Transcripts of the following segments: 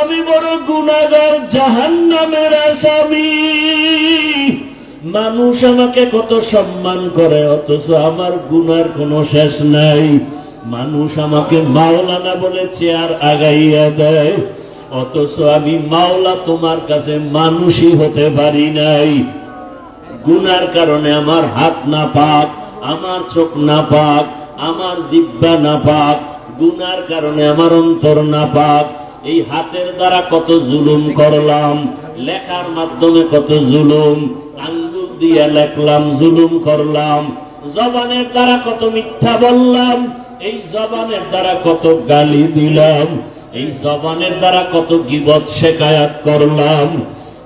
আমি বড় গুণাগার জাহান নামের আসামি। মানুষ আমাকে কত সম্মান করে, অথচ আমার গুনার কোনো শেষ নাই। মানুষ আমাকে মাওলানা বলে চেয়ার আগাইয়া দেয়, অথচ আমি মাওলা তোমার কাছে মানুষই হতে পারি নাই। গুনার কারণে আমার হাত না পাক আমার চোখ না পাক আমার জিব্বা না পাক গুনার কারণে আমার অন্তর না পাক এই হাতের দ্বারা কত জুলুম করলাম, লেখার মাধ্যমে কত জুলুম আঙ্গুল দিয়ে লেখলাম, জুলুম করলাম। জবানের দ্বারা কত মিথ্যা বললাম, এই জবানের দ্বারা কত গালি দিলাম, এই জবানের দ্বারা কত গিবত শেখায়াত করলাম।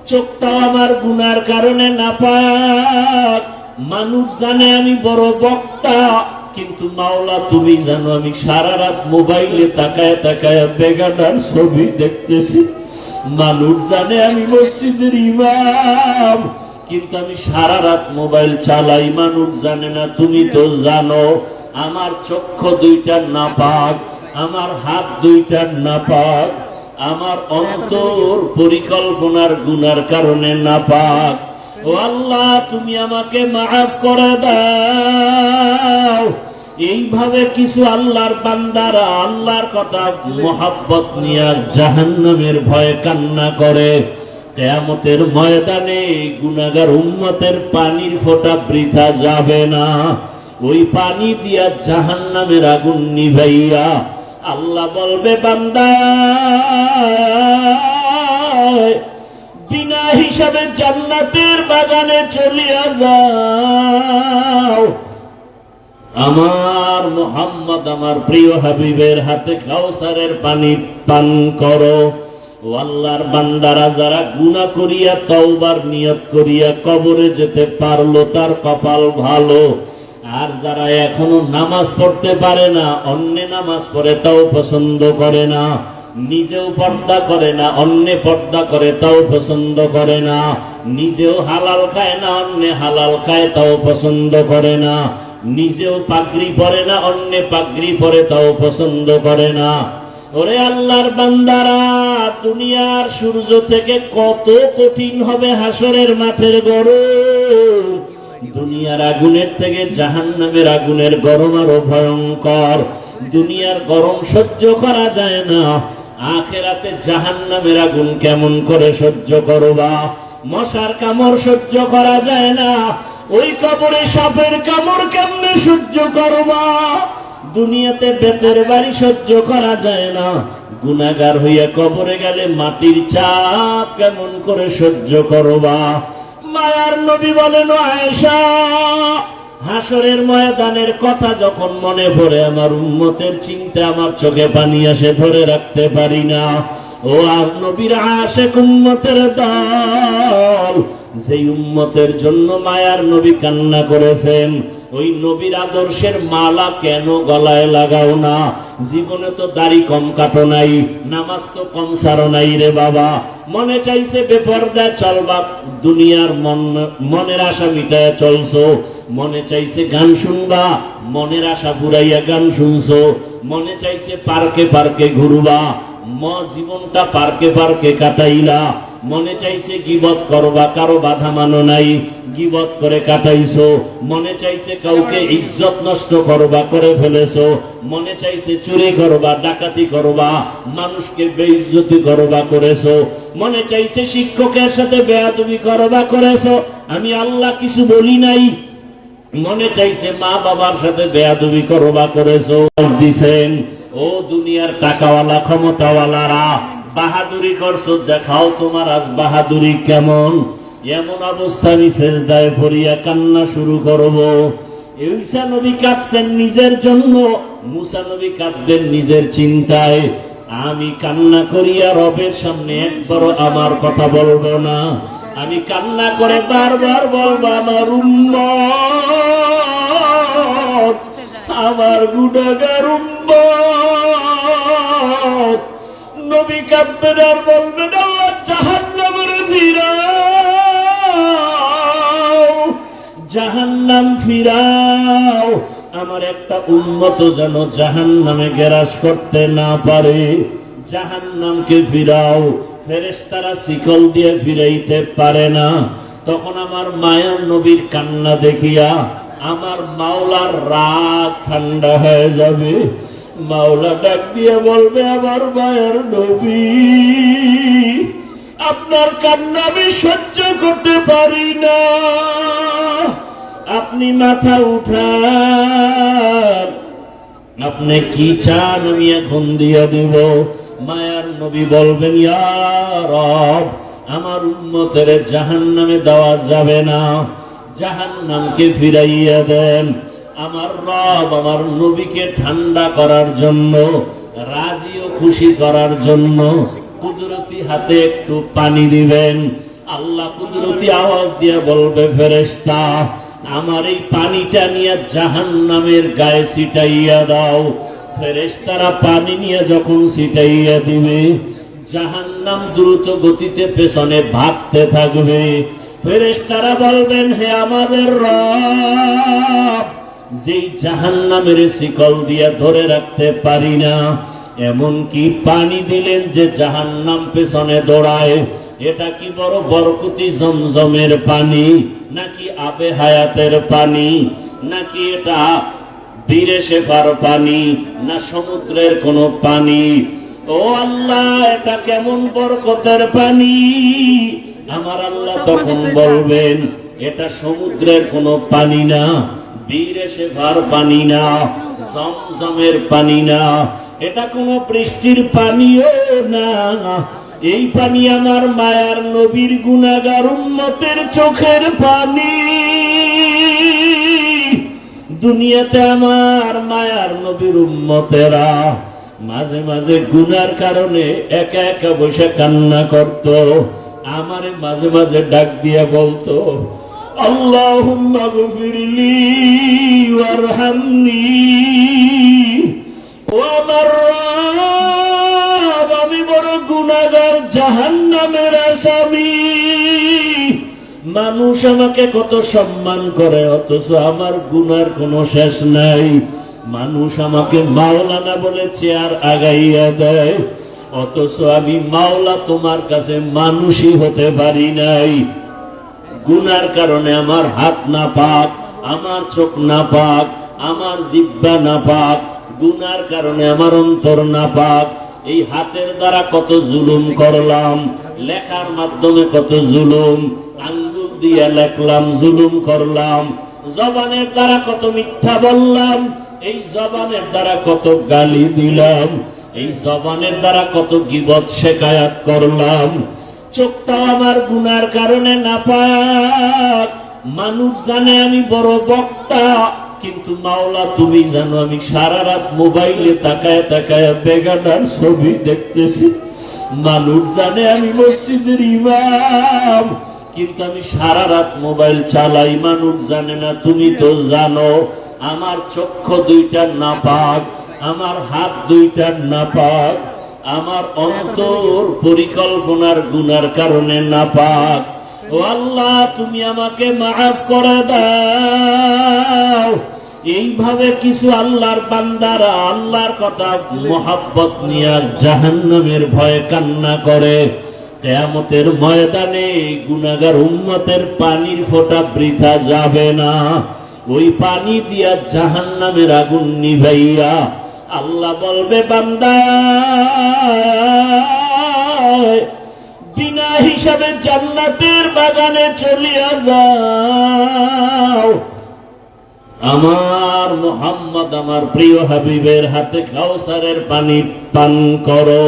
চোখটাও আমার গুনার কারণে না পাক মানুষ জানে আমি বড় বক্তা। কিন্তু মাওলা, তুমি জানো আমি সারা রাত মোবাইলে তাকায় তাকায় বেগানার ছবি দেখতেছি। মানুষ জানে আমি মসজিদের ইমাম। কিন্তু আমি সারা রাত মোবাইল চালাই, মানুষ জানে না, তুমি তো জানো, আমার চক্ষু দুইটা না পাক আমার হাত দুইটা না পাক আমার অন্তর পরিকল্পনার গুনার কারণে না পাক ও আল্লাহ, তুমি আমাকে মাফ করে দাও। এইভাবে কিছু আল্লাহর বান্দারা আল্লাহর কথা মোহাব্বত নিয়ে জাহান্নামের ভয়ে কান্না করে। কেয়ামতের ময়দানে গুনাগার উম্মতের পানির ফোঁটা বৃথা যাবে না। ওই পানি দিয়া জাহান্নামের আগুন নিভাইয়া আল্লাহ বলবে, বান্দা, বিনা হিসাবে জান্নাতের বাগানে চলিয়া যাও। আমার মোহাম্মদ, আমার প্রিয় হাবিবের হাতে কাউসারের পানি পান করো। ও আল্লাহর বান্দারা যারা গুনাহ করিয়া, তওবার নিয়ত করিয়া কবরে যেতে পারল, তার কপাল ভালো। আর যারা এখনও নামাজ পড়তে পারে না, অন্য নামাজ পড়ে, তাও পছন্দ করে না। নিজেও পর্দা করে না, অন্য পর্দা করে, তাও পছন্দ করে না। নিজেও হালাল খায় না, অন্য হালাল খায়, তাও পছন্দ করে না। নিজেও পাগড়ি পরে না, অন্য পাগড়ি পরে তাও পছন্দ করে না। ওরে আল্লাহর বান্দারা, দুনিয়ার সূর্য থেকে কত কঠিন হবে হাসরের মাঠের গরম দুনিয়ার আগুনের থেকে জাহান নামের আগুনের গরম আরও ভয়ঙ্কর। দুনিয়ার গরম সহ্য করা যায় না। আখেরাতে জাহান নামের আগুন কেমন করে সহ্য করবা? মশার কামড় সহ্য করা যায় না। ওই কবরে সাপের কামড় কেমনে সহ্য করবা দুনিয়াতে বেতের বাড়ি সহ্য করা যায় না। গুনাগার হইয়া কবরে গেলে মাটির চাপ কেমন করে সহ্য করবা মায়ার নবী বলেন আয়েশা, হাসরের ময়দানের কথা যখন মনে পড়ে, আমার উম্মতের চিন্তা আমার চোখে পানি আসে, ধরে রাখতে পারি না। ও আর নবীর আশেক উম্মতের দল, যেই উম্মতের জন্য মায়ার নবী কান্না করেছেন, ওই নবীর আদর্শের মালা কেন গলায় লাগাও না? জীবনে তো দাড়ি কম কাটো নাই, নামাজ তো কম সারো নাই রে বাবা। মনে চাইছে বেপর্দা চলবা, দুনিয়ার মন, মনের আশা মিটায় চলছো। মনে চাইছে গান শুনবা, মনের আশা পুরাইয়া গান শুনছো। মনে চাইছে পার্কে পার্কে ঘুরবা। ম জীবনটা পার্কে পার্কে কাটাইলা। মনে চাইছে গিবত করবা, কারও বাধা মানো নাই। গিবত করে কাটাইছো। মনে চাইছে কাউকে ইজ্জত নষ্ট করবা, করে ফেলেছো। মনে চাইছে চুরি করবা, ডাকাতি করবা, মানুষকে বেইজ্জতি করবা, করেছ। মনে চাইছে শিক্ষকের সাথে বেয়াদবি করবা, করেছ। আমি আল্লাহ কিছু বলি নাই। মনে চাইছে মা বাবার সাথে বেয়াদবি করবা, করেছ। দিছেন। ও দুনিয়ার টাকাওয়ালা, ক্ষমতাওয়ালারা, বাহাদুরি করছ, দেখাও তোমার আজ বাহাদুরি কেমন? এমন অবস্থা আমি শেষদায় পড়িয়া কান্না শুরু করব। ঈসা নবী কাঁদছেন নিজের জন্য, মুসা নবী কাঁদবেন নিজের চিন্তায়। আমি কান্না করিয়া রবের সামনে একবারও আমার কথা বলব না। আমি কান্না করে বারবার বলব, আমার উম্মত আমার গুণাগার নবী কাঁদবেন আর বলবেন, আল্লাহ ফিরাও জাহান্নাম ফিরাও। আমার একটা উন্মত যেন জাহান নামে গ্যারাস করতে না পারে। জাহান নামকে ফিরাও। ফেরেশতারা শিকল দিয়ে ফিরাইতে পারে না। তখন আমার মায়ার নবীর কান্না দেখিয়া আমার মাওলার রাগ ঠান্ডা হয়ে যাবে। মাওলা ডাক দিয়ে বলবে, আমার মায়ের নবী, আপনার কান্না আমি সহ্য করতে পারি না। আপনি মাথা উঠান। আপনি কি চান আমি এখন দিয়ে দিব? মায়ার নবী বলবেন, ইয়া রব, আমার উন্মতের জাহান নামে দেওয়া যাবে না। জাহান নামকে ফিরাইয়া দেন। আমার রব আমার নবীকে ঠান্ডা করার জন্য, রাজি ও খুশি করার জন্য কুদরতি হাতে একটু পানি দিবেন। আল্লাহ কুদরতি আওয়াজ দিয়ে বলবে ফেরেস্তা আমার এই পানিটা নিয়ে জাহান নামের গায়ে ছিটাইয়া দাও। ফেরেস্তারা পানি নিয়ে যখন ছিটাইয়া দিবে জাহান নাম দ্রুত গতিতে পেছনে ভাগতে থাকবে। ফেরেস্তারা বলবেন, হে আমাদের রব, যেই জাহান নামের শিকল দিয়ে ধরে রাখতে পারি না এমন কি পানি দিলেন যে জাহান নাম পেছনে দৌড়ায়, এটা কি বড় বরকতি জমজমের পানি, নাকি আবে হায়াতের পানি, নাকি এটা বীরে শেফার পানি, না সমুদ্রের কোন পানি? ও আল্লাহ, এটা কেমন বরকতের পানি? আমার আল্লাহ তখন বলবেন এটা সমুদ্রের কোন পানি না বীরে শেফার পানি না জমজমের পানি না এটা কোনো বৃষ্টির পানিও না। এই পানি আমার মায়ার নবীর গুনাগার উন্মতের চোখের পানি। দুনিয়াতে আমার মায়ার নবীর উন্মতেরা মাঝে মাঝে গুনার কারণে একা একা বসে কান্না করত। আমারে মাঝে মাঝে ডাক দিয়া বলতো গফিরলি ওয়ারহামনি। ও আমার রব, আমি বড় গুনাগার জাহান্নামের মানুষ আমাকে কত সম্মান করে অথচ আমার গুনার কোনো শেষ নাই। মানুষ আমাকে মাওলানা বলে চেয়ার আগাইয়া দেয়। অথচ আমি মাওলা তোমার কাছে মানুষই হতে পারি নাই। গুনার কারণে আমার হাত না পাক আমার চোখ না পাক আমার জিব্বা না পাক গুনার কারণে আমার অন্তর না পাক এই হাতের দ্বারা কত জুলুম করলাম, লেখার মাধ্যমে কত জুলুম আঙ্গুল দিয়ে লেখলাম, জুলুম করলাম। জবানের দ্বারা কত মিথ্যা বললাম, এই জবানের দ্বারা কত গালি দিলাম। এই জবানের দ্বারা কত গিবত শেখায়াত করলাম। চোখটাও আমার গুনার কারণে না পাক মানুষ জানে আমি বড় বক্তা, কিন্তু মাওলা তুমি জানো আমি সারা রাত মোবাইলে তাকায় তাকায় বেগানার ছবি দেখতেছি। মানুষ জানে আমি মসজিদের ইমাম, কিন্তু আমি সারা রাত মোবাইল চালাই। মানুষ জানে না, তুমি তো জানো, আমার চক্ষু দুইটা নাপাক। আমার হাত দুইটা নাপাক, আমার অন্তর পরিকল্পনার গুনার কারণে নাপাক। ও আল্লাহ, তুমি আমাকে মাফ করে দাও। এইভাবে কিছু আল্লাহর বান্দারা আল্লাহর কথা মোহাব্বত নিয়ে জাহান্নামের ভয়ে কান্না করে। কেয়ামতের ময়দানে গুনাগার উম্মতের পানির ফোঁটা বৃথা যাবে না। ওই পানি দিয়া জাহান্নামের আগুন নিভাইয়া আল্লাহ বলবে বান্দা বিনা হিসাবে জান্নাতের বাগানে চলিয়া যাও। আমার মোহাম্মদ, আমার প্রিয় হাবিবের হাতে কাউসারের পানি পান করো।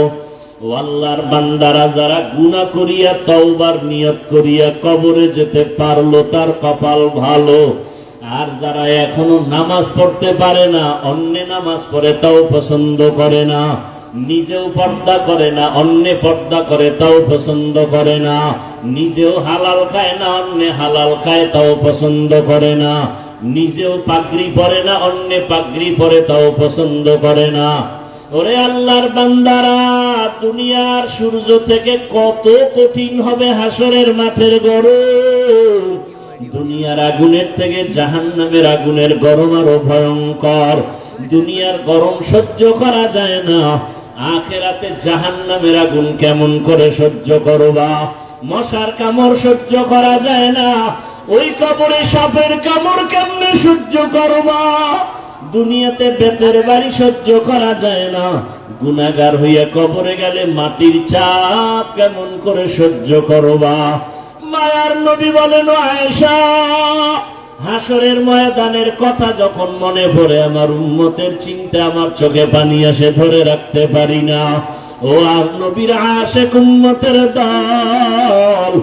আল্লাহর বান্দারা যারা গুনাহ করিয়া, তওবার নিয়ত করিয়া কবরে যেতে পারল, তার কপাল ভালো। আর যারা এখনও নামাজ পড়তে পারে না, অন্য নামাজ পড়ে তাও পছন্দ করে না। নিজেও পর্দা করে না, অন্য পর্দা করে তাও পছন্দ করে না। নিজেও হালাল খায় না, অন্য হালাল খায় তাও পছন্দ করে না। নিজেও পাগড়ি পরে না, অন্য পাগড়ি পরে তাও পছন্দ করে না। ওরে আল্লাহর বান্দারা, দুনিয়ার সূর্য থেকে কত কঠিন হবে হাসরের মাঠের গরম দুনিয়ার আগুনের থেকে জাহান নামের আগুনের গরম আরও ভয়ঙ্কর। দুনিয়ার গরম সহ্য করা যায় না। আখেরাতে জাহান নামের আগুন কেমন করে সহ্য করবা? মশার কামড় সহ্য করা যায় না। ওই কবরে সাপের কামড় কেমনে সহ্য করবা? দুনিয়াতে বেতের বাড়ি সহ্য করা যায় না। গুনাগার হইয়া কবরে গেলে মাটির চাপ কেমন করে সহ্য করবা? মায়ার নবী বলেন আয়েশা, হাসরের ময়দানের কথা যখন মনে পড়ে, আমার উন্মতের চিন্তা আমার চোখে পানি আসে, ধরে রাখতে পারি না। ও আর নবীর আশেক উন্মতের দল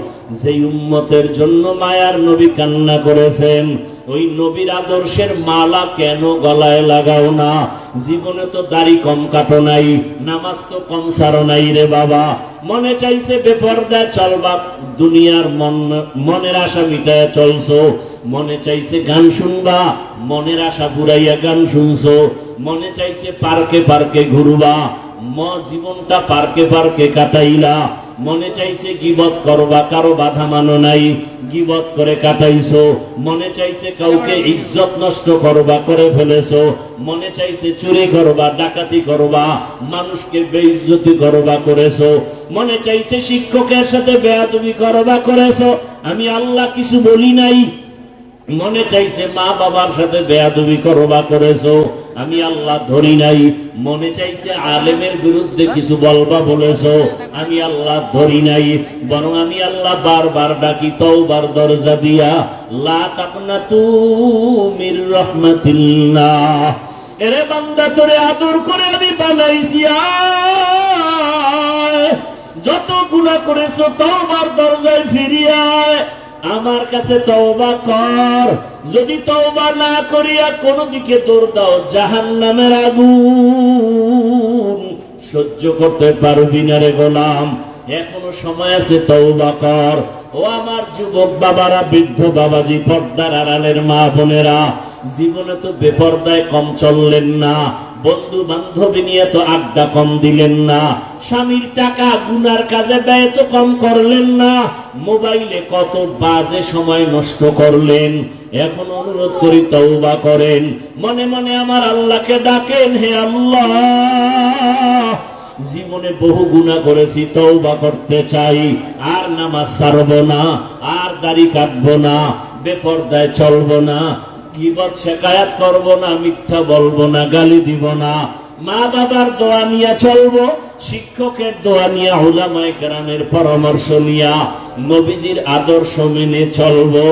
যে উন্মতের জন্য মায়ার নবী কান্না করেছেন ওই নবীর আদর্শের মালা কেন গলায় লাগাও না? জীবনে তো দাড়ি কম কাটো নাই, নামাজ তো কম সারো নাই রে বাবা। মনে চাইছে বেপরদায় চলবা দুনিয়ার মন, মনের আশা মিটায় চলছো। মনে চাইছে গান শুনবা, মনের আশা বুড়াইয়া গান শুনছো। মনে চাইছে পার্কে পার্কে ঘুরবা, ম জীবনটা পার্কে পার্কে কাটাইলা। মনে চাইছে গিবত করবা, কারও বাধা মানো নাই। গিবত করে কাটাইছো। মনে চাইছে কাউকে ইজ্জত নষ্ট করবা, করে ফেলেছো। মনে চাইছে চুরি করবা, ডাকাতি করবা, মানুষকে বেইজ্জতি করবা, করেছ। মনে চাইছে শিক্ষকের সাথে বেয়াদবি করবা, করেছ। আমি আল্লাহ কিছু বলি নাই। মনে চাইছে মা বাবার সাথে বেয়াদবি করবা, করেছ। আমি আল্লাহ ধরি নাই। মনে চাইছে আলেমের বিরুদ্ধে কিছু বলবা বলেছ। আমি আল্লাহ ধরি নাই। বরং আমি আল্লাহ বারবার ডাকি, তওবার দরজা দিয়া। লা তাকনা তুমির রহমাতিল্লাহ। এরে বান্দা, তোরে আদর করে আমি বানাইছি। যত গুণা করেছ, তওবার দরজায় ফিরিয়ায় আমার কাছে তওবা কর। যদি তওবা না করিয়া কোন দিকে দৌড় দাও জাহান নামের আগুন সহ্য করতে পারবি না রে গোলাম। এখনও সময় আছে, তওবা কর। ও আমার যুবক বাবারা, বৃদ্ধ বাবাজি, পর্দার আড়ালের মা বোনেরা, জীবনে তো বেপর্দায় কম চললেন না। বন্ধু বান্ধবী নিয়ে তো আড্ডা কম দিলেন না। স্বামীর টাকা গুনার কাজে ব্যয় তো কম করলেন না। মোবাইলে কত বাজে সময় নষ্ট করলেন। এখন অনুরোধ করি তওবা করেন। মনে মনে আমার আল্লাহকে ডাকেন, হে আল্লাহ। জীবনে বহু গুণা করেছি, তওবা করতে চাই। আর নামাজ ছাড়ব না, আর দাড়ি কাটবো না, বেপর্দায় চলবো না। গিবত শেখায়াত করব না, মিথ্যা বলব না, গালি দিব না। মা বাবার দোয়া নিয়ে চলবো, শিক্ষকের দোয়া নিয়ে হুলামায় গ্রামের পরামর্শ নিয়া নবীজির আদর্শ মেনে চলবো।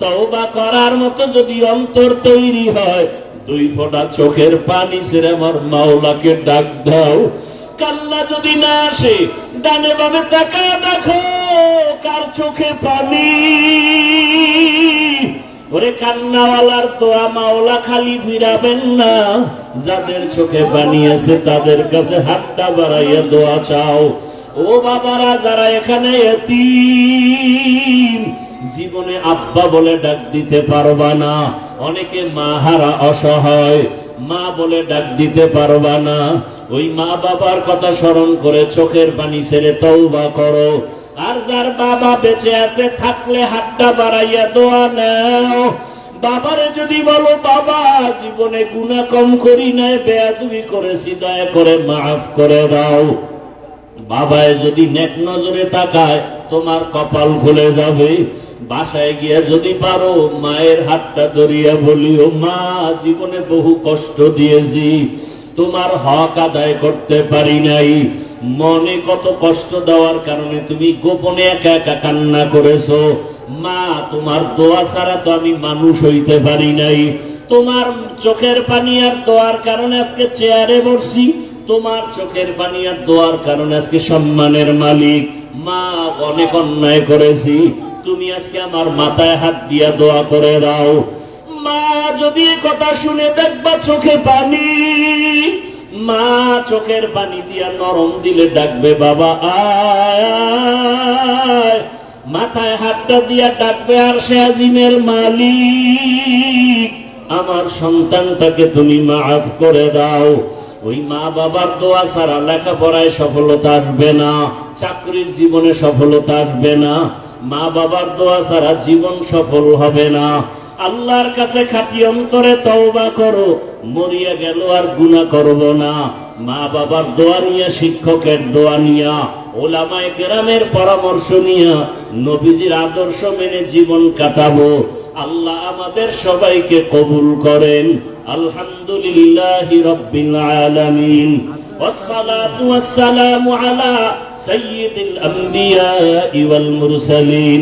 তওবা করার মতো যদি অন্তর তৈরি হয়, দুই ফোঁটা চোখের পানি ছেড়ে আমার মাওলাকে ডাক দাও। কান্না যদি না আসে, ডানে বামে টাকা দেখো, কার চোখে পানি? ওরে কান্নাওয়ালার দোয়া মাওলা খালি ফিরাবেন না। যাদের চোখে পানি আছে, তাদের কাছে হাতটা বাড়াইয়া দোয়া চাও। ও বাবারা, যারা এখানে জীবনে আব্বা বলে ডাক দিতে পারবা না। অনেকে মা হারা অসহায়, মা বলে ডাক দিতে পারবা না। ওই মা বাবার কথা স্মরণ করে চোখের পানি ছেড়ে তৌবা করো। আর যার বাবা বেঁচে আছে, থাকলে হাতটা বাড়াইয়া দোয়া নাও। বাবারে যদি বলো, বাবা, জীবনে গুণা কম করি নাই, বেয়াদুবি করেছি, দয়া করে মাফ করে দাও। বাবায় যদি নেক নজরে তাকায়, তোমার কপাল খুলে যাবে। বাসায় গিয়ে যদি পারো, মায়ের হাতটা ধরিয়া বলিও, মা, জীবনে বহু কষ্ট দিয়েছি, তোমার হক আদায় করতে পারি নাই। মনে কত কষ্ট দেওয়ার কারণে তুমি গোপনে একা একা কান্না করেছ। মা, তোমার দোয়া ছাড়া তো আমি মানুষ হইতে পারি নাই। তোমার চোখের পানি আর দোয়ার কারণে আজকে চেয়ারে বসছি। তোমার চোখের পানি আর দোয়ার কারণে আজকে সম্মানের মালিক। মা, অনেক অন্যায় করেছি। তুমি আজকে আমার মাথায় হাত দিয়া দোয়া করে দাও। মা, যদি কথা শুনে দেখবা চোখে পানি। মা চোখের পানি দিয়া নরম দিলে ডাকবে, বাবা, আয়। মাথায় হাতটা দিয়া ডাকবে, আর সে আজিমের মালিক। আমার সন্তানটাকে তুমি মাফ করে দাও। ওই মা বাবার দোয়া ছাড়া লেখাপড়ায় সফলতা আসবে না, চাকরির জীবনে সফলতা আসবে না। মা বাবার দোয়া ছাড়া জীবন সফল হবে না। আল্লাহর কাছে খাটি অন্তরে তওবা করো মরিয়া গেল আর গুণা করব না মা বাবার দোয়া নিয়ে শিক্ষকের দোয়া নিয়া ওলামায় কেরামের পরামর্শ নিয়া নবীজির আদর্শ মেনে জীবন কাটাবো আল্লাহ আমাদের সবাইকে কবুল করেন আলহামদুলিল্লাহ রব্বিল আলামিন والصلاة والسلام على سيد الأنبياء والمرسلين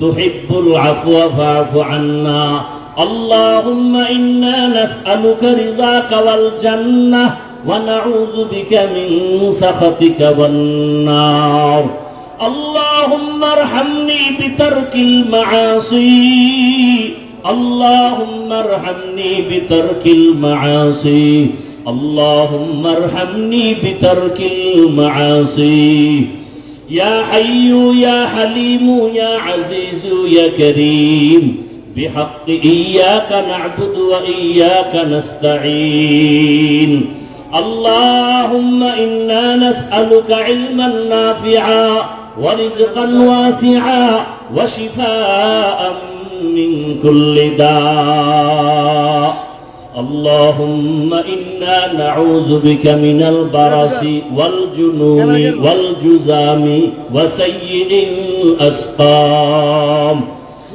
تحب العفو فاعف عنا. اللهم إنا نسألك رضاك والجنة ونعوذ بك من سخطك والنار. اللهم ارحمني بترك المعاصي. اللهم ارحمني بترك المعاصي. اللهم ارحمني بترك المعاصي. يا حي يا حليم يا عزيز يا كريم بحق إياك نعبد وإياك نستعين. اللهم إنا نسألك علما نافعا ورزقا واسعا وشفاء من كل داء. اللهم إنا نعوذ بك من البرص والجنون والجذام وسيء الأسقام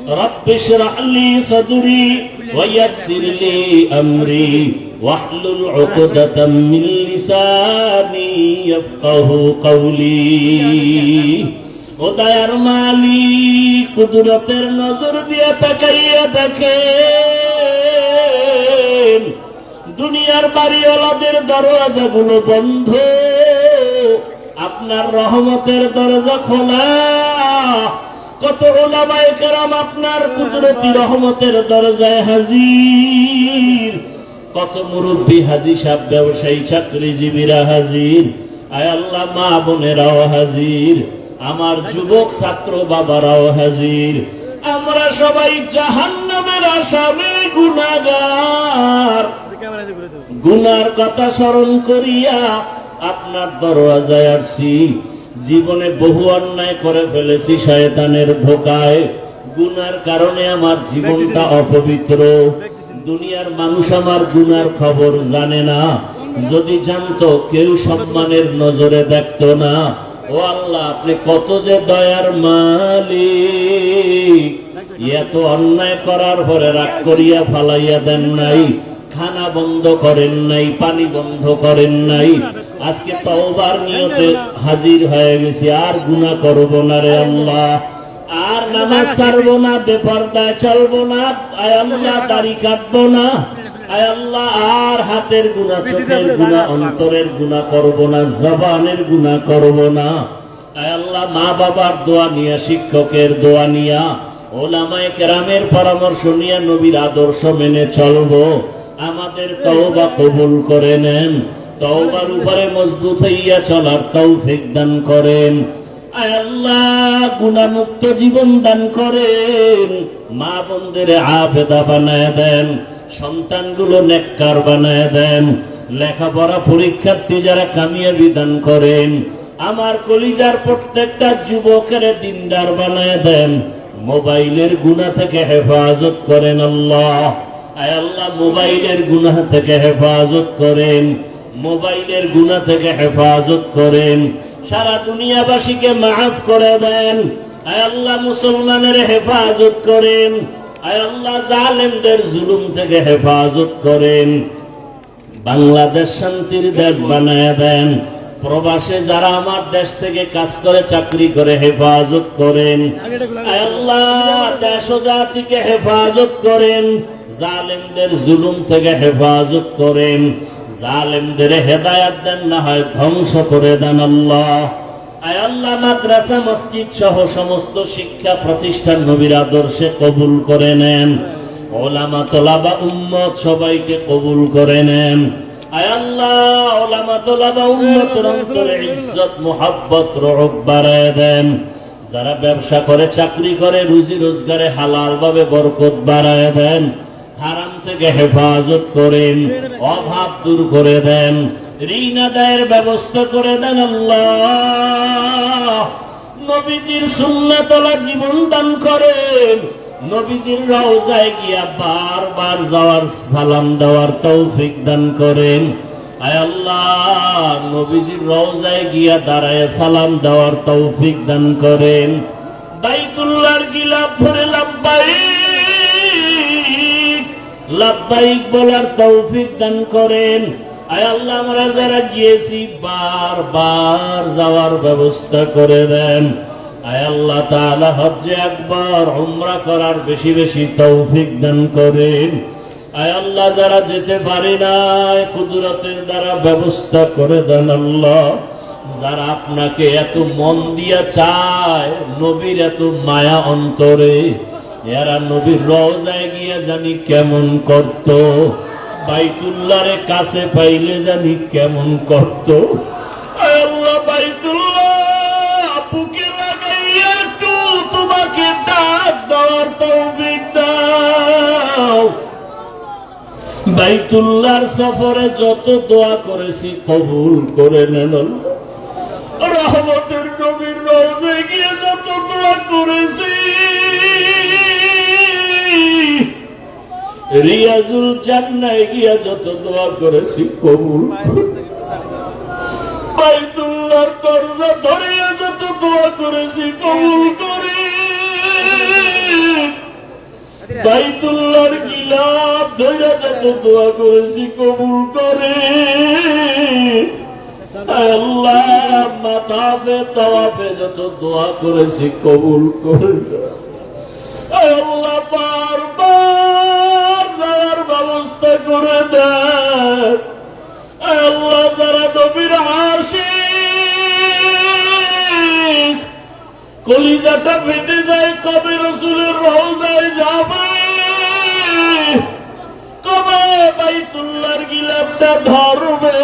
رب اشرح لي صدري ويسر لي أمري واحلل عقدة من لساني يفقه قولي ও দয়ার মালিক কুদরতের নজর দিয়ে তাকাইয়া দেখেন দুনিয়ার বাড়িওয়ালাদের দরওয়াজাগুলো বন্ধ। আপনার রহমতের দরজা খোলা। কত ওলামায়ে কেরাম আপনার কুদরতি রহমতের দরজায় হাজির। কত মুরব্বী হাজি সাহেব, ব্যবসায়ী চাকরিজীবীরা হাজির। আয় আল্লাহ, মা বোনেরাও হাজির। আমার যুবক, ছাত্র বাবারাও হাজির। আমরা সবাই জাহান্নামের আসামে গুনাগার গুনার কথা স্মরণ করিয়া আপনার দরওয়াজায় আসছি। জীবনে বহু অন্যায় করে ফেলেছি শয়তানের ধোকায়। গুনার কারণে আমার জীবনটা অপবিত্র। দুনিয়ার মানুষ আমার গুনার খবর জানে না। যদি জানতো, কেউ সম্মানের নজরে দেখতো না। ও আল্লাহ, আপনি কত যে দয়ার মালিক। এত অন্যায় করার পরে রাগ করিয়া ফালাইয়া দেন নাই, খানা বন্ধ করেন নাই, পানি বন্ধ করেন নাই। আজকে তওবার নিয়তে হাজির হয়ে গেছি, আর গুনাহ করব না রে আল্লাহ। আর নামাজ ছাড়বো না, বেপরদায় চলবো না, আয় আল্লাহ দাড়ি কাটবো না। আয় আল্লাহ আর হাতের গুণা চোখের গুণা অন্তরের গুণা করব না জবানের গুণা করব না। আয় আল্লাহ মা বাবার দোয়া নিয়া শিক্ষকের দোয়া নিয়া ওলামায়ে কেরামের পরামর্শ নিয়ে নবীর আদর্শ মেনে চলবো। আমাদের তওবা কবুল করে নেন। তওবার উপরে মজবুত হইয়া চলার তৌফিক দান করেন। আয় আল্লাহ গুণামুক্ত জীবন দান করেন। মা বোনদের আবেদা বানায় দেন। সন্তানগুলো নেককার বানায় দেন। লেখাপড়া পরীক্ষার্থী যারা কামিয়াবি দান করেন, আমার কলিজার প্রত্যেকটা যুবকের দিনদার বানায় দেন। মোবাইলের গুণা থেকে হেফাজত করেন আল্লাহ। আয় আল্লাহ, মোবাইলের গুনাহ থেকে হেফাজত করেন। মোবাইলের গুনাহ থেকে হেফাজত করেন। সারা দুনিয়াবাসীকে মাফ করে দেন। আয় আল্লাহ, মুসলমানের হেফাজত করেন। জালেমদের জুলুম থেকে হেফাজত করেন। বাংলাদেশ শান্তির দেশ বানায় দেন। প্রবাসে যারা আমার দেশ থেকে কাজ করে, চাকরি করে, হেফাজত করেন। দেশ জাতিকে হেফাজত করেন। জালেমদের জুলুম থেকে হেফাজত করেন। জালেমদের হেদায়াত দেন, না হয় ধ্বংস করে দেন আল্লাহ। আয় আল্লাহ, মাদ্রাসা, মসজিদ সহ সমস্ত শিক্ষা প্রতিষ্ঠান নবীর আদর্শে কবুল করে নেন। ওলামা তোলাবা উম্মত সবাইকে কবুল করে নেন। যারা ব্যবসা করে, চাকরি করে, রুজি রোজগারে হালাল ভাবে বরকত বাড়ায় দেন। হারাম থেকে হেফাজত করেন, অভাব দূর করে দেন। ঋণ আদায়ের ব্যবস্থা করে দেন আল্লাহ। নবীজির সুন্নাতলা জীবন দান করেন। নবীজির রওজায় গিয়া বারবার যাওয়ার সালাম দেওয়ার তৌফিক দান করেন। আয় আল্লাহ, নবীজির রওজায় গিয়া দাঁড়ায় সালাম দেওয়ার তৌফিক দান করেন। বাইতুল্লাহর গিলাপ ধরে লাভবাইক লাভবাইক বলার তৌফিক দান করেন। আয় আল্লাহ, আমরা যারা গিয়েছি বারবার যাওয়ার ব্যবস্থা করে দেন। আয় আল্লাহ তাআলা হজ্জে একবার উমরা করার বেশি বেশি তৌফিক দান করেন। আয় আল্লাহ, যারা যেতে পারে না কুদরতের দ্বারা ব্যবস্থা করে দেন আল্লাহ। যারা আপনাকে এত মন দিয়া চায়, নবীর এত মায়া অন্তরে, এরা নবীর রওজায় গিয়া জানি কেমন করত। বাইতুল্লাহরে কাছে পাইলে জানি কেমন করত আল্লাহ বাইতুল্লাহ লাগাইয়া একটু তোমাকে ডাক দেওয়ার তৌফিক দাও বাইতুল্লাহর সফরে যত দোয়া করেছি কবুল করে নেন। রহমতের নবীর রওজে গিয়ে যত দোয়া করেছি রিয়াজুল জান্নায় গিয়া যত দোয়া করেছি কবুল। বাইতুল্লাহর দরজা ধরিয়া যত দোয়া করেছি কবুল করে। বাইতুল্লাহর গিলাপ ধইরা যত দোয়া করেছি কবুল করে। আল্লাহ মাতাফে তাওয়াফে যত দোয়া করেছি কবুল করে। আল্লাহ বারবার যাওয়ার ব্যবস্থা করে দেন আল্লাহ যারা নবীর আসি কলিজাটা ফেটে যায়, কবে রসুলের রোজায় যাবে? কবে বাইতুল্লার গিলাপটা ধরবে?